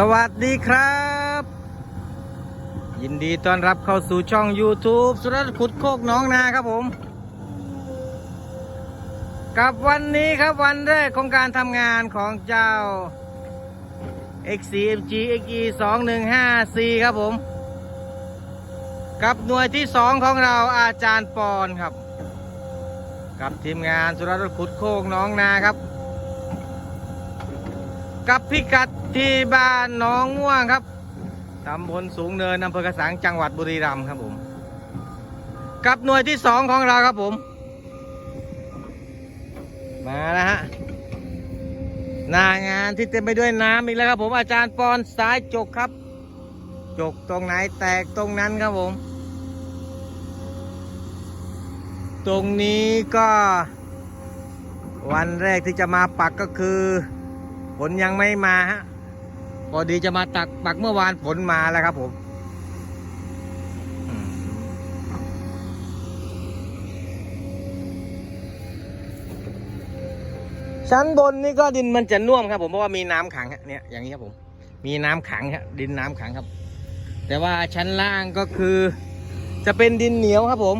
สวัสดีครับ ยินดีต้อนรับเข้าสู่ช่อง YouTube สุรัตขุดโคกน้องนาครับผม กับวันนี้ครับวันแรกของการทำงานของเจ้า XCMG XE 2154ครับผม กับหน่วยที่สองของเราอาจารย์ปอนครับ กับทีมงานสุรัตขุดโคกน้องนาครับ กับพิกัดที่บ้านหนองม่วงครับตำบลสูงเนินอำเภอกระสังจังหวัดบุรีรัมย์ครับผม กับหน่วยที่สองของเราครับผม มาแล้วฮะหน้างานที่เต็มไปด้วยน้ำอีกแล้วครับผมอาจารย์ปอนสายจกครับ จกตรงไหนแตกตรงนั้นครับผม ตรงนี้ก็ วันแรกที่จะมาปักก็คือ ฝนยังไม่มาฮะพอดีจะมาตักปักเมื่อวานฝนมาแล้วครับผมชั้นบนนี่ก็ดินมันจะน่วมครับผมเพราะว่ามีน้ำขังเนี่ยอย่างนี้ครับผม มีน้ำขังครับดินน้ำขังครับ แต่ว่าชั้นล่างก็คือ จะเป็นดินเหนียวครับผม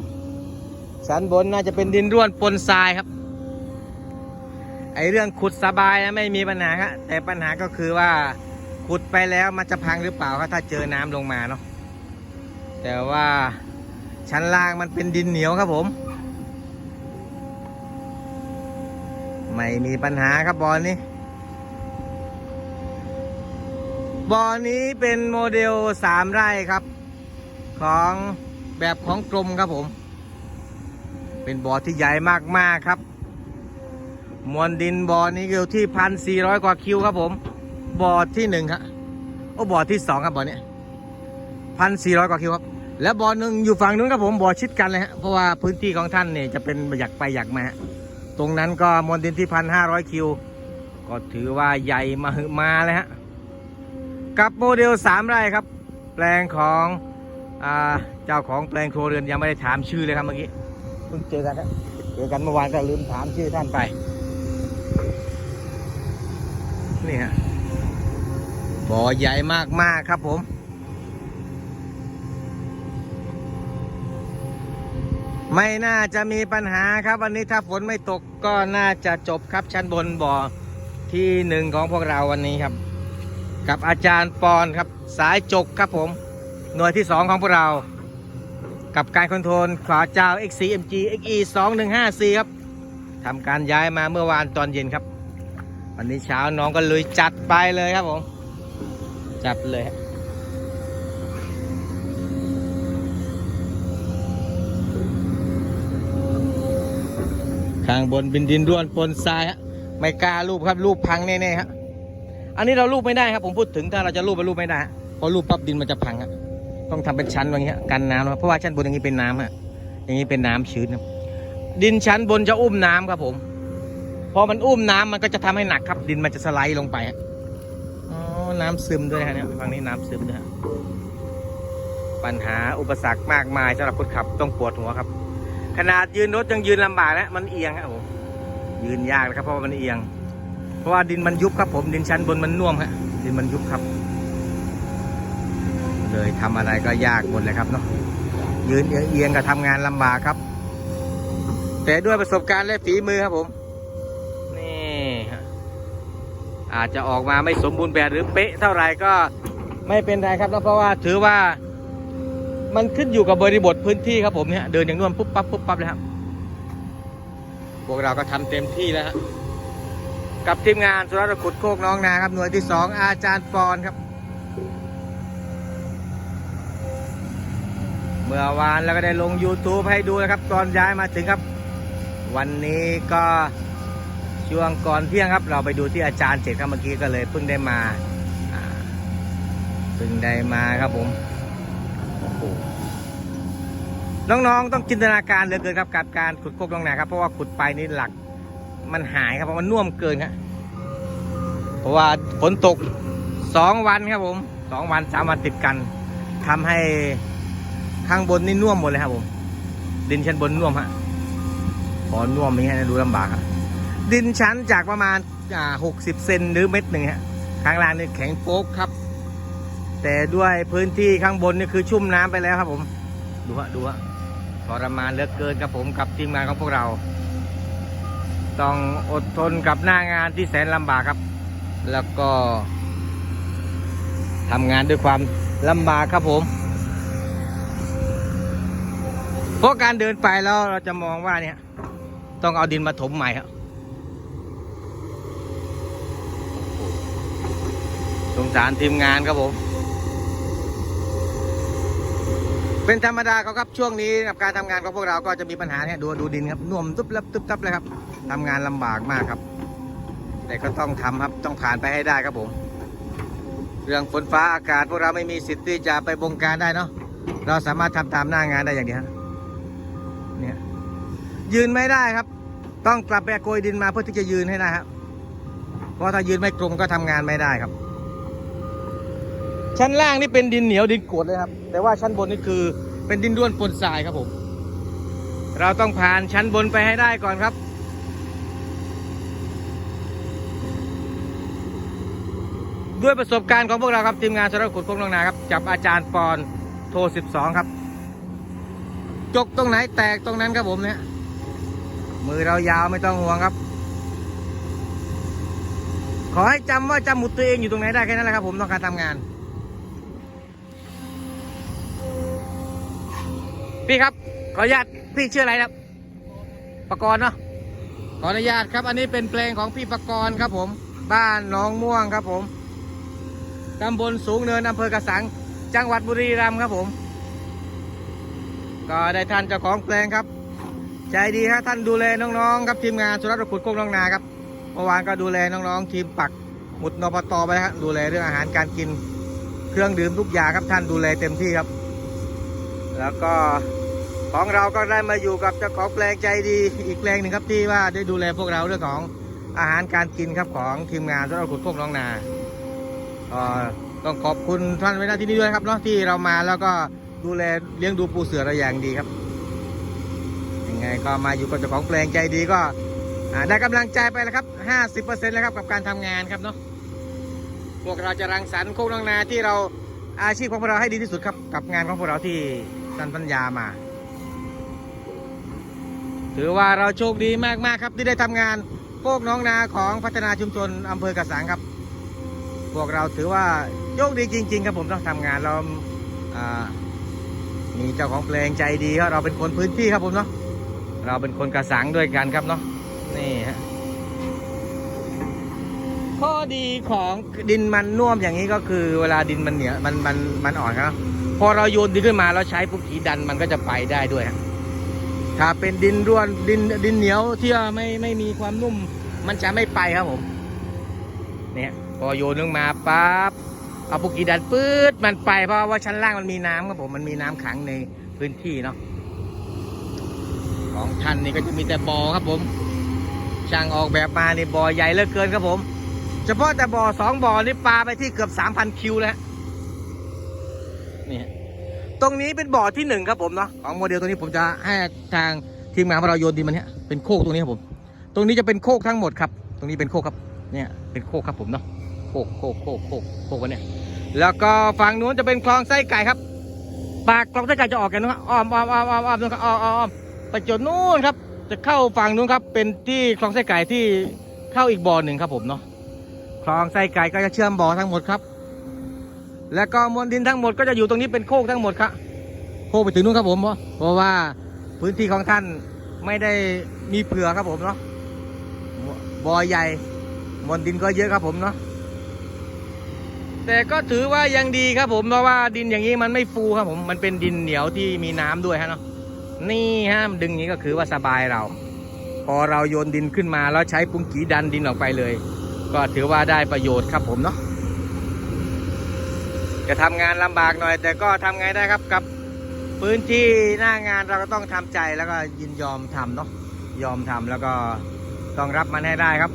ชั้นบนน่าจะเป็นดินร่วนปนทรายครับ ไอเรื่องขุดสบายนะไม่มีปัญหาครับแต่ปัญหาก็คือว่าขุดไปแล้วมันจะพังหรือเปล่าครับถ้าเจอน้ำลงมาเนาะแต่ว่าชั้นล่างมันเป็นดินเหนียวครับผม ไม่มีปัญหาครับบอลนี้บอลนี้เป็นโมเดลสามไร่ครับ ของแบบของกรมครับผม เป็นบ่อที่ใหญ่มากๆครับ มวลดินบ่อนี้อยู่ที่พันสี่ร้อยกว่าคิวครับผมบ่อที่หนึ่งครับโอ้บ่อที่สองครับบ่อเนี้พันสี่ร้อยกว่าคิวครับ แล้วบ่อหนึ่งอยู่ฝั่งนู้นครับผมบ่อชิดกันเลยฮะเพราะว่าพื้นที่ของท่านเนี่ยจะเป็นอยากไปอยากมาฮะตรงนั้นก็มวลดินที่พันห้าร้อยคิว ก็ถือว่าใหญ่มาหึมาเลยฮะกับโมเดลสามไร่ครับ แปลงของอ่าเจ้าของแปลงโครัวเรือนยังไม่ได้ถามชื่อเลยครับเมื่อกี้เพิ่งเจอกันครับเจอกันเมื่อวานก็ลืมถามชื่อท่านไป นี่ฮะบ่อใหญ่มากๆครับผม ไม่น่าจะมีปัญหาครับ วันนี้ถ้าฝนไม่ตกก็น่าจะจบครับชั้นบนบ่อที่หนึ่งของพวกเราวันนี้ครับ กับอาจารย์ปอนครับ สายจกครับผม หน่วยที่สองของพวกเรา กับการคอนโทรลขวาเจ้า XCMG XE 2154ครับทำการย้ายมาเมื่อวานตอนเย็นครับ วันนี้เช้าน้องก็เลยจัดไปเลยครับผม จัดเลยฮะข้างบนบินดินร่วนปนทรายฮะไม่กล้ารูปครับรูปพังแน่ๆครับอันนี้เรารูปไม่ได้ครับ ผมพูดถึงถ้าเราจะรูปไปรูปไม่ได้เพราะรูปปั๊บดินมันจะพังฮะต้องทำเป็นชั้นอย่างเงี้ยกันน้ำนะเพราะว่าชั้นบนอย่างนี้เป็นน้ำฮะอย่างนี้เป็นน้ำชื้นครับดินชั้นบนจะอุ้มน้ำครับผม พอมันอุ้มน้ำมันก็จะทำให้หนักครับ ดินมันจะสไลด์ลงไปอ๋อน้ำซึมด้วยฮะเนี่ยฝั่งนี้น้ำซึมด้วยฮะปัญหาอุปสรรคมากมายสำหรับคนขับต้องปวดหัวครับ ขนาดยืนรถยังยืนลำบากแล้วมันเอียงครับผมยืนยากนะครับเพราะว่ามันเอียง เพราะว่าดินมันยุบครับผมดินชั้นบนมันน่วมฮะดินมันยุบครับ เลยทำอะไรก็ยากหมดเลยครับเนาะยืนเอียงๆก็ทำงานลำบากครับ แต่ด้วยประสบการณ์และฝีมือครับผม อาจจะออกมาไม่สมบูรณ์แบบหรือเป๊ะเท่าไหร่ก็ไม่เป็นไรครับเนะเพราะว่าถือว่ามันขึ้นอยู่กับบริบทพื้นที่ครับผมเนี่ยเดินอย่างนวลปุ๊บปั๊บปุ๊บปั๊บเลยครับพวกเราก็ทำเต็มที่แล้วกับทีมงานสุรขุดโคกน้องนาครับหน่วยที่สองอาจารย์ปอนครับ เมื่อวานเราก็ได้ลง YouTube ให้ดูนะครับ ตอนย้ายมาถึงครับ วันนี้ก็ ช่วงก่อนเที่ยงครับ เราไปดูที่อาจารย์เสร็จครับเมื่อกี้ก็เลยเพิ่งได้มาเพิ่งได้มาครับผมโอ้โหน้องๆ ต้องจินตนาการเหลือเกินครับกับการขุดโคกน้องนาครับเพราะว่าขุดไปนี่หลักมันหายครับเพราะมันน่วมเกินครับเพราะว่าฝนตกสองวันครับผมสองวันสามวันติดกันทำให้ข้างบนนี่น่วมหมดเลยครับผมดินชั้นบนน่วมฮะพอน่วมอย่างเงี้ยดูลำบากครับ ดินชั้นจากประมาณอ่าหกสิบเซนหรือเม็ดหนึ่งฮะข้างล่างนี่แข็งโป๊กครับ แต่ด้วยพื้นที่ข้างบนนี่คือชุ่มน้ำไปแล้วครับผม ดูฮะดูฮะทรมานเหลือเกินครับผมกับทีมงานของพวกเรา ต้องอดทนกับหน้างานที่แสนลำบากครับ แล้วก็ทำงานด้วยความลำบากครับผม เพราะการเดินไปแล้วเราจะมองว่าเนี่ย ต้องเอาดินมาถมใหม่ครับ สงสารทีมงานครับผม เป็นธรรมดาเขาครับช่วงนี้กับการทำงานของพวกเราก็จะมีปัญหาเนี่ยดูดูดินครับน่วมตุ๊บลับตุ๊บตับเลยครับทำงานลำบากมากครับ แต่ก็ต้องทำครับต้องผ่านไปให้ได้ครับผม เรื่องฝนฟ้าอากาศพวกเราไม่มีสิทธิ์ที่จะไปบงการได้เนาะเราสามารถทำตามหน้างานได้อย่างเดียวเนี่ยยืนไม่ได้ครับ ต้องกลับไปโกยดินมาเพื่อที่จะยืนให้ได้ครับเพราะถ้ายืนไม่ตรงก็ทำงานไม่ได้ครับ ชั้นล่างนี่เป็นดินเหนียวดินกรวดเลยครับ แต่ว่าชั้นบนนี่คือเป็นดินด้วนปนทรายครับผม เราต้องผ่านชั้นบนไปให้ได้ก่อนครับ ด้วยประสบการณ์ของพวกเราครับทีมงานสารขุดโคงลงนาครับจับอาจารย์ปอนโทร 12 ครับ จกตรงไหนแตกตรงนั้นครับผมเนี่ยมือเรายาวไม่ต้องห่วงครับ ขอให้จำว่าจำหมุดตัวเองอยู่ตรงไหนได้แค่นั้นแหละครับผมต้องการทำงาน พี่ครับ ขออนุญาตพี่ชื่ออะไรครับประกรณ์เนาะขออนุญาตครับ อันนี้เป็นเพลงของพี่ประกรณ์ครับผม บ้านหนองม่วงครับผมตำบลสูงเนินอำเภอกระสัง จังหวัดบุรีรัมย์ครับผม ก็ได้ท่านเจ้าของเพลงครับ ใจดีครับท่านดูแลน้องๆครับทีมงานสุรัตน์ขุดโคกน้องนาครับเมื่อวานก็ดูแลน้องๆทีมปักหมุดนปตไปครับดูแลเรื่องอาหารการกิน เครื่องดื่มทุกอย่างครับท่านดูแลเต็มที่ครับ แล้วก็ ของเราก็ได้มาอยู่กับเจ้าของแปลงใจดีอีกแปลงหนึ่งครับที่ว่าได้ดูแลพวกเราเรื่องของอาหารการกินครับของทีมงานสำหรับขุดพวกน้องนาต้องขอบคุณท่านไว้หน้าที่นี้ด้วยครับเนาะที่เรามาแล้วก็ดูแลเลี้ยงดูปูเสือเราอย่างดีครับยังไงก็มาอยู่กับเจ้าของแปลงใจดีก็ได้กำลังใจไปแล้วครับ 50%แล้วครับกับการทำงานครับเนาะพวกเราจะรังสรรค์โคกน้องนาที่เราอาชีพของพวกเราให้ดีที่สุดครับกับงานของพวกเราที่ท่านปัญญามา ถือว่าเราโชคดีมากๆครับที่ได้ทำงานโคกน้องนาของพัฒนาชุมชนอำเภอกระสังครับ พวกเราถือว่าโชคดีจริง ๆ ครับผมต้องทำงานเราามีเจ้าของเพลงใจดีครับเราเป็นคนพื้นที่ครับผมเนาะเราเป็นคนกระสังด้วยกันครับเนาะนี่ฮะข้อดีของดินมันน่วมอย่างนี้ก็คือเวลาดินมันเหนียวมันมันมันอ่อนครับ พอเราโยนดินขึ้นมาเราใช้ปุ๊บกีดันมันก็จะไปได้ด้วยฮะถ้าเป็นดินร่วนดินดินเหนียวที่ไม่ไม่มีความนุ่ม มันจะไม่ไปครับผมเนี่ยพอโยนลงมาปั๊บเอาปุกกีดันปื๊ดมันไปเพราะว่าชั้นล่างมันมีน้ำครับผมมันมีน้ำขังในพื้นที่เนาะของท่านนี่ก็จะมีแต่บ่อครับผม ช่างออกแบบมานี่บ่อใหญ่เหลือเกินครับผม เฉพาะแต่บ่อสองบ่อนี่ปลาไปที่เกือบสามพันคิวแล้วนี่ฮะ ตรงนี้เป็นบ่อที่หนึ่งครับผมเนาะของโมเดลตัวนี้ผมจะให้ทางทีมงานของเราโยนดินมันเนี้ยเป็นโคกตรงนี้ครับผม ตรงนี้จะเป็นโคกทั้งหมดครับ ตรงนี้เป็นโคกครับเนี่ยเป็นโคกครับผมเนาะโคกโคกโคกโคกโคกวันเนี้ยแล้วก็ฝั่งนู้นจะเป็นคลองไส้ไก่ครับ ปากคลองไส้ไก่จะออกกันนะครับอ้อมอ้อมอ้อมอ้อมอ้อมนู้นอ้อมอ้อมอ้อมไปจนนู้นครับ จะเข้าฝั่งนู้นครับ เป็นที่คลองไส้ไก่ที่เข้าอีกบ่อหนึ่งครับผมเนาะคลองไส้ไก่ก็จะเชื่อมบ่อทั้งหมดครับ แล้วก็มวลดินทั้งหมดก็จะอยู่ตรงนี้เป็นโคกทั้งหมดครับโคกไปถึงนู้นครับผมเพราะว่าพื้นที่ของท่านไม่ได้มีเผื่อครับผมเนาะบ่อใหญ่มวลดินก็เยอะครับผมเนาะแต่ก็ถือว่ายังดีครับผมเพราะว่าดินอย่างนี้มันไม่ฟูครับผมมันเป็นดินเหนียวที่มีน้ำด้วยฮะเนาะนี่ฮะดึงอย่างนี้ก็คือว่าสบายเรา พอเราโยนดินขึ้นมาแล้วใช้ปุ้งกีดันดินออกไปเลย ก็ถือว่าได้ประโยชน์ครับผมเนาะ จะทำงานลำบากหน่อย แต่ก็ทำไงได้ครับกับพื้นที่หน้างานเราก็ต้องทำใจแล้วก็ยินยอมทำเนาะยอมทำแล้วก็ต้องรับมันให้ได้ครับ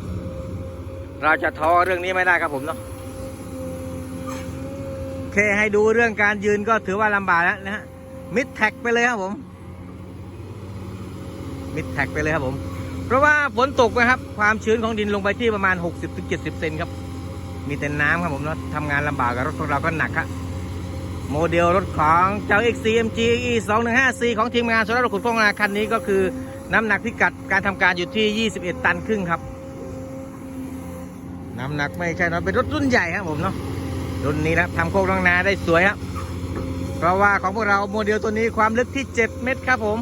เราจะท้อเรื่องนี้ไม่ได้ครับผมเนาะแค่ให้ดูเรื่องการยืนก็ถือว่าลำบากแล้วนะฮะมิดแท็กไปเลยครับผม มิดแท็กไปเลยครับผม เพราะว่าฝนตกนะครับ ความชื้นของดินลงไปที่ประมาณ 60-70เซนครับ มีแต่น้ำครับผมเนาะทำงานลำบากกับรถของเราก็หนักครับโมเดลรถของเจ้า XCMG E 2 1 5 C ของทีมงานสำหรับรถขุดโครงงาคันนี้ก็คือน้ำหนักพิกัดการทำการอยู่ที่ 21 ตันครึ่งครับ น้ำหนักไม่ใช่น้อยเป็นรถรุ่นใหญ่ครับผมเนาะรุ่นนี้นะทำโคกรองนาได้สวยครับเพราะว่าของพวกเราโมเดลตัวนี้ความลึกที่ 7 เมตรครับผม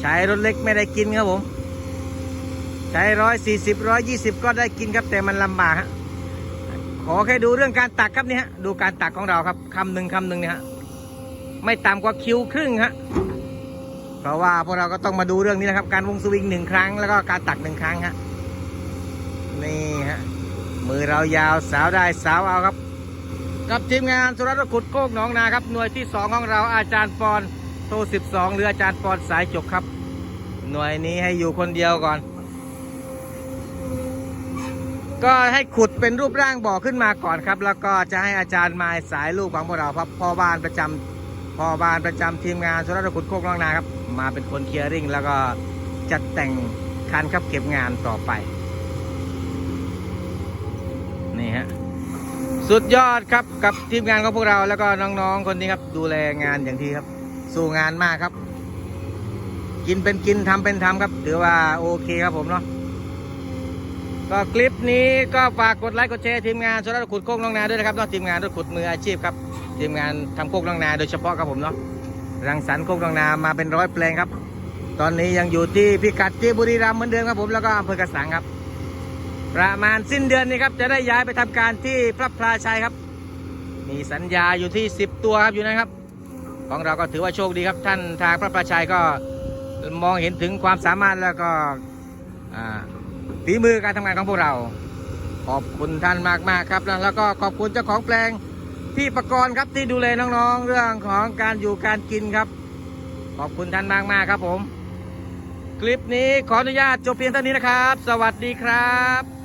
ใช้รถเล็กไม่ได้กินครับผม ใช้ร้อยสี่สิบร้อยยี่สิบก็ได้กินครับแต่มันลำบากฮะข อแค่ดูเรื่องการตักครับเนี่ยฮะดูการตักของเราครับคำหนึ่งคำหนึ่งเนี่ยฮะไม่ต่ำกว่าคิวครึ่งฮะเพราะว่าพวกเราก็ต้องมาดูเรื่องนี้นะครับ การวงสวิงหนึ่งครั้งแล้วก็การตักหนึ่งครั้งฮะนี่ฮะมือเรายาวสาวได้สาวเอาครับ กับทีมงานสุรัตน์ขุดโคกหนองนาครับหน่วยที่สองของเราอาจารย์ปอนโตสิบสองหรืออาจารย์ปอนสายจกครับ หน่วยนี้ให้อยู่คนเดียวก่อน ก็ให้ขุดเป็นรูปร่างบ่อขึ้นมาก่อนครับ แล้วก็จะให้อาจารย์มายสายลูกของพวกเราครับพ่อบ้านประจำพ่อบ้านประจำทีมงานสุรัตน์ขุดโคกหนองนาครับ มาเป็นคนเคลียร์ริ่ง แล้วก็จัดแต่งคันครับเก็บงานต่อไป นี่ฮะสุดยอดครับกับทีมงานของพวกเราแล้วก็น้องๆคนนี้ครับ ดูแลงานอย่างที่ครับ สู้งานมากครับ กินเป็นกินทำเป็นทำครับ ถือว่าโอเคครับผมเนาะ ก็คลิปนี้ก็ฝากกดไลค์กดแชร์ทีมงานสรขุดโคกน้องนาด้วยนะครับนาะทีมงานรถขุดมืออาชีพครับทีมงานทำโคกน้องนาโดยเฉพาะครับผมเนาะรังสรรค์โคกน้องนามาเป็นร้อยแปลงครับ ตอนนี้ยังอยู่ที่พิกัดที่บุรีรัมย์เหมือนเดิมครับผมแล้วก็อำเภอกระสังครับ ประมาณสิ้นเดือนนี้ครับจะได้ย้ายไปทำการที่พระพลาชัยครับ มีสัญญาอยู่ที่ 10 ตัวครับอยู่นะครับ ของเราก็ถือว่าโชคดีครับ ท่านทางพระพลาชัยก็มองเห็นถึงความสามารถแล้วก็อ่า ฝีมือการทำงานของพวกเรา ขอบคุณท่านมากๆครับแล้วก็ขอบคุณเจ้าของแปลงพี่ประกรณ์ครับที่ดูแลน้องๆ เรื่องของการอยู่การกินครับ ขอบคุณท่านมากๆครับผม คลิปนี้ขออนุญาตจบเพียงเท่านี้นะครับ สวัสดีครับ